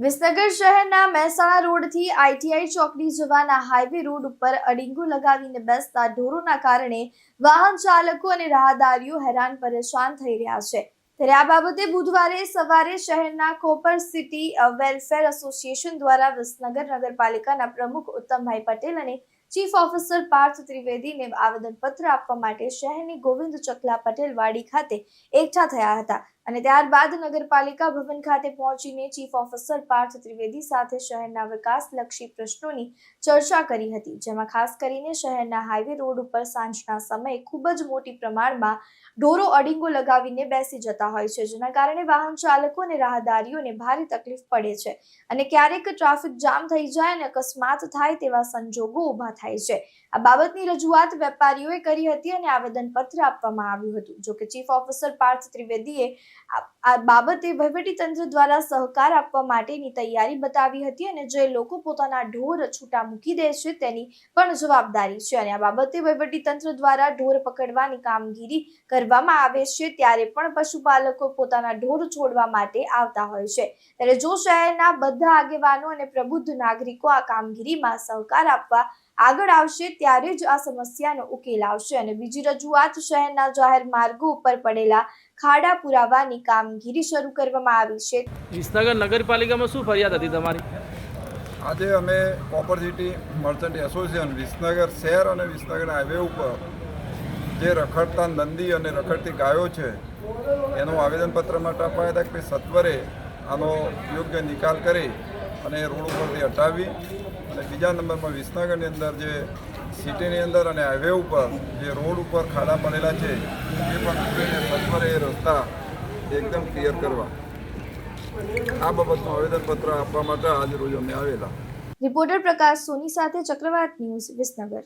વિસનગર શહેરના મહેસાણા રોડથી આઈટીઆઈ ચોકડી જવાના હાઈવે રોડ ઉપર અડીંગો લગાવીને બેસતા ઢોરોના કારણે વાહન ચાલકો અને રાહદારીઓ હેરાન પરેશાન થઈ રહ્યા છે. ત્યારે આ બાબતે બુધવારે સવારે શહેરના કોપર સિટી વેલફેર એસોસિએશન દ્વારા વિસનગર નગરપાલિકાના પ્રમુખ ઉત્તમભાઈ પટેલ અને ચીફ ઓફિસર પાર્થ ત્રિવેદીને આવેદનપત્ર આપવા માટે શહેરની ગોવિંદ ચકલા પટેલ વાડી ખાતે એકઠા થયા હતા. અને ત્યારબાદ નગરપાલિકા ભવન ખાતે પહોંચીને ચીફ ઓફિસર પાર્થ ત્રિવેદી સાથે શહેરના વિકાસલક્ષી પ્રશ્નોની ચર્ચા કરી હતી, જેમાં ખાસ કરીને શહેરના હાઈવે રોડ ઉપર સાંજના સમયે ખૂબ જ મોટી પ્રમાણમાં ઢોરો અડીંગો લગાવીને બેસી જતા હોય છે, જેના કારણે વાહન ચાલકો અને રાહદારીઓને ભારે તકલીફ પડે છે અને ક્યારેક ટ્રાફિક જામ થઈ જાય અને અકસ્માત થાય તેવા સંજોગો ઊભા થાય છે. આ બાબતની રજૂઆત વેપારીઓએ કરી હતી અને આવેદનપત્ર આપવામાં આવ્યું હતું, જોકે ચીફ ઓફિસર પાર્થ ત્રિવેદીએ આ આ બાબતે વહીવટીતંત્ર દ્વારા સહકાર આપવા માટેની તૈયારી બતાવી હતી અને જે લોકો પોતાના ઢોર છૂટા મૂકી દે છે તેની પણ જવાબદારી છે અને આ બાબતે વહીવટીતંત્ર દ્વારા ઢોર પકડવાની કામગીરી કરવામાં આવે છે ત્યારે પણ પશુપાલકો પોતાના ઢોર છોડવા માટે આવતા હોય છે. ત્યારે જો શહેરના બધા આગેવાનો અને પ્રબુદ્ધ નાગરિકો આ કામગીરીમાં સહકાર આપવા આગળ આવશે ત્યારે જ આ સમસ્યાનો ઉકેલ આવશે અને બીજી રજૂઆત શહેરના જાહેર માર્ગો ઉપર પડેલા ખાડા પુરાવાની કામગીરી શરૂ કરવામાં આવી છે. વિસનગર નગરપાલિકામાં શું ફરિયાદ હતી તમારી? આજે અમે Copper City Merchant Association Visnagar શહેર અને વિસનગર હાઈવે ઉપર જે રખડતા નંદી અને રખડતી ગાયો છે એનું આવેદનપત્ર માટે અપાયા હતા કે સત્વરે આનો યોગ્ય નિકાલ કરી અને એ રોડ ઉપરથી હટાવી અને બીજા નંબરમાં વિસનગરની અંદર જે સિટીની અંદર અને હાઈવે ઉપર જે રોડ ઉપર ખાડા પડેલા છે એ પણ સત્વરે એ રસ્તા એકદમ ક્લિયર કરવા. આ બાબતનું આવેદનપત્ર આપવા માટે આજ રોજ અમે આવેલા. રિપોર્ટર પ્રકાશ સોની સાથે ચક્રવાત ન્યૂઝ વિસનગર.